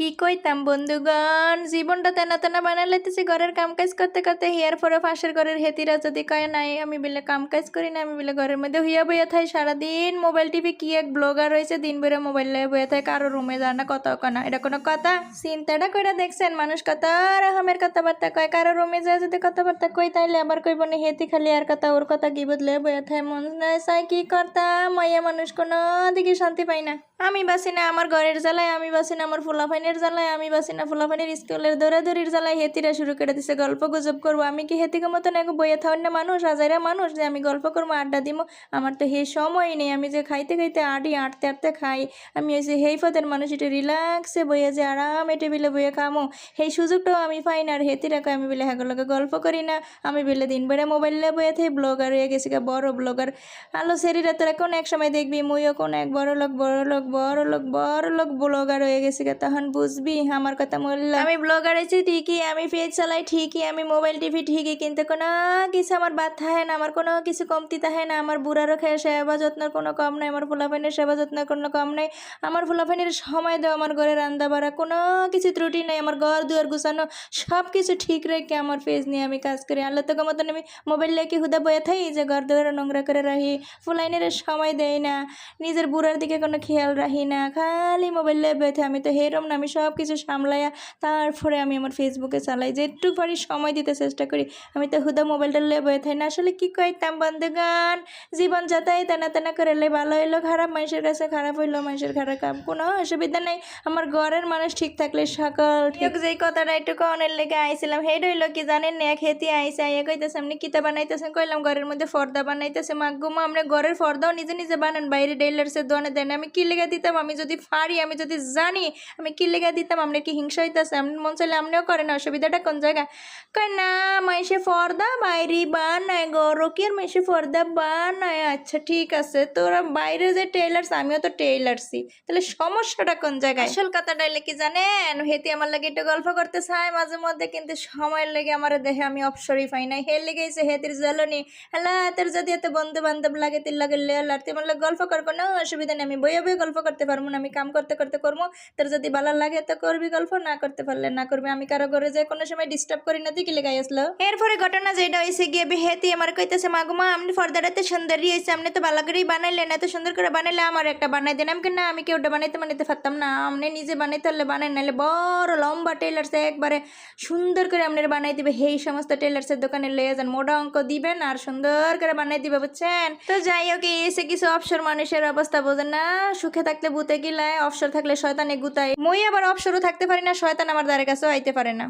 কি কইতাম বন্ধুগণ? জীবনটা তেনা তেনা বানাই লাইতেছি, ঘরের কাম কাজ করতে করতে হিয়ার পরে ফাঁসের ঘরের হেতিরা যদি কয় নাই, আমি বিলে কাম কাজ করি না, আমি বিলে ঘরের মধ্যে হইয়া বইয়া থাই সারাদিন। মোবাইল টিভি কি এক ব্লগার রয়েছে দিন বেড়ে মোবাইল লয়ে বইয়া থাকে কারও রুমে যায় না, কত কনা, এটা কোনো কথা? চিন্তাটা করে দেখছেন, মানুষ কত রকমের কথাবার্তা কয়, কারও রুমে যায় যদি কথাবার্তা কই, তাইলে আবার কইব না, হেতি খালি আর কথা, ওর কথা কি বদলে বইয়া থাকে মন নাই চাই কি করতাম, মাইয়া মানুষ কোনো দিকে শান্তি পাই না। আমি বাসি না, আমার ঘরের জ্বালায় আমি বাসি না, আমার ফুলাফাইনের জ্বালায় আমি বাসি না। ফুলাফাইনের স্কুলের দৌড়াদৌড়ির জ্বালায় হেতিরা শুরু করে দিছে, গল্প গুজব করব। আমি কি হেতিকে মতন এক বইয়ে থাওয়ার না মানুষ আজাইরা মানুষ যে আমি গল্প করব, আড্ডা দিব আমার তো হে সময় নেই, আমি যে খাইতে খাইতে আডি আটতে আটতে খাই। আমি এসে হেই পথের মানুষ, একটু রিল্যাক্সে বইয়ে যে আরামে টেবিলে বইয়ে খামো। সেই সুযোগটাও আমি পাই না, আর হেতিরাকে আমি বলে হ্যাঁ লগে গল্প করি না। আমি বলে, দিন বেড়ে মোবাইলে বইয়ে থাই ব্লগার হয়ে গেছি বড় ব্লগার আলো শরীরে তোরা কোন এক সময় দেখবি? মুইও কোন এক বড় লোক বড় লোক বড় লোক বড় লোক ব্লগার হয়ে গেছি তখন বুঝবি? আমার কথা বললাম। আমি ব্লগার আছি, ঠিকই। আমি পেজ চালাই, ঠিকই। আমি মোবাইল টিভি ঠিকই। কিন্তু কোনো কিছু আমার বাদ থাকে না। আমার কোনো কিছু কমতি থাকে না। আমার বুড়ারও খেয়ে সেবা যত্নের কোনো কম নাই। আমার ফুলাফাইনের সেবা যত্নের কোনো কম নাই। আমার ফুলাফাইনের সময় দেওয়া, আমার ঘরে রান্না বাড়া, কোনো কিছু ত্রুটি নাই। আমার ঘর দুয়ার গুছানো সব কিছু ঠিক রেখে আমার পেজ নিয়ে আমি কাজ করি। আল্লাহ তোকে মতন আমি মোবাইল লেগে হুদা বয়ে থাই? যে ঘর দুয়ার নোংরা করে রাখি, ফুলাইনের সময় দেয় না। নিজের বুড়ার দিকে কোনো খেয়াল রাখি না। খালি মোবাইল থাই। আমি তো হেরম না। আমি সব কিছু সামলাইয়া তারপরে আমি আমার ফেসবুকে চালাই। যেটুকু পারি সময় দিতে চেষ্টা করি, আমি তো হুদা মোবাইলটা লে থাই না। আসলে কি কইতাম বন্ধুগান জীবন যাতাই তেনা তেনা করে লে, ভালো হইল খারাপ, মানুষের কাছে খারাপ হইল, মানুষের খারাপ কাম, কোনো অসুবিধা নাই। আমার ঘরের মানুষ ঠিক থাকলে সকল ঠিক। যেই কথাটা একটু কনের লেগে আইছিলাম, হেড হইল কি জানেন না? খেতে আইসে আইয়া কইতেছে, আপনি কিতা বানাইতেছেন? কইলাম, ঘরের মধ্যে ফর্দা বানাইতেছে মাগুমা আমরা ঘরের ফর্দাও নিজে নিজে বানান, বাইরে ডেলার্সের দোকানে দেন। আমি কি লেগে দিতাম? আমি যদি পারি, আমি যদি জানি, আমি কি লেগে দিতাম আপনি কি হিংসা হইতেছে? আপনি মন চাইলে আপনিও করেন অসুবিধাটা কোন জায়গা কয়, না, মাইসে পর্দা বাইরে বানায় গর কি আর মাইসে পর্দা বানায়। আচ্ছা ঠিক আছে, তোরা বাইরে যে টেইলার্স, আমিও তো টেইলার্সই। তাহলে সমস্যাটা কোন জায়গায়? আসল কথাটা হইলে কি জানেন? হেতি আমার লাগে একটু গল্প করতে চায় মাঝে মধ্যে, কিন্তু সময়ের লেগে আমার দেহে আমি অপসরই পাই না হের লেগে এসে হেতির জ্বালনি। হ্যালো তোর যদি এত বন্ধু বান্ধব লাগে তিল লাগে লেল আর তোমার গল্প করব না অসুবিধা নেই, আমি বইয়ে বইয়ে গল্প করতে পারব না, আমি কাম করতে করতে করব। তোর যদি ভালো লাগে তো করবি গল্প? না করতে পারলে না করবি। আমি কারও ঘরে যে কোনো সময় ডিস্টার্ব করি না। তুই কি লেগে আসলো? এরপরে ঘটনা যেটা হয়েছে গিয়ে হেতি আমার কইতেছে মাগুমা আপনি ফর্দাটাতে সুন্দরই হয়েছে আপনি তো ভালো করেই বানাইলেন, এত সুন্দর করে বানাইলে আমার একটা বানাই দেন। আমি না, আমি কি ওটা বানাইতে বানাইতে পারতাম না। আপনি নিজে বানাইতে হলে বানাই নাহলে বড় লম্বা টেলার্সে একবারে সুন্দর করে আপনার বানাই দিবে। এই সমস্ত টেলার্সের দোকানে লয়ে যান, মোটা অঙ্ক দিবেন আর সুন্দর করে বানাই দিবে, বুঝছেন? তো যাই হোক এসে কিছু অবসর মানুষের অবস্থা, বোঝেন না? সুখে থাকলে বুতে গিলায়, অবসর থাকলে শয়তানে গুতায়। মই আবার শুরু থাকতে পারি না শয়তান আমার দ্বারের কাছেও আইতে পারে না।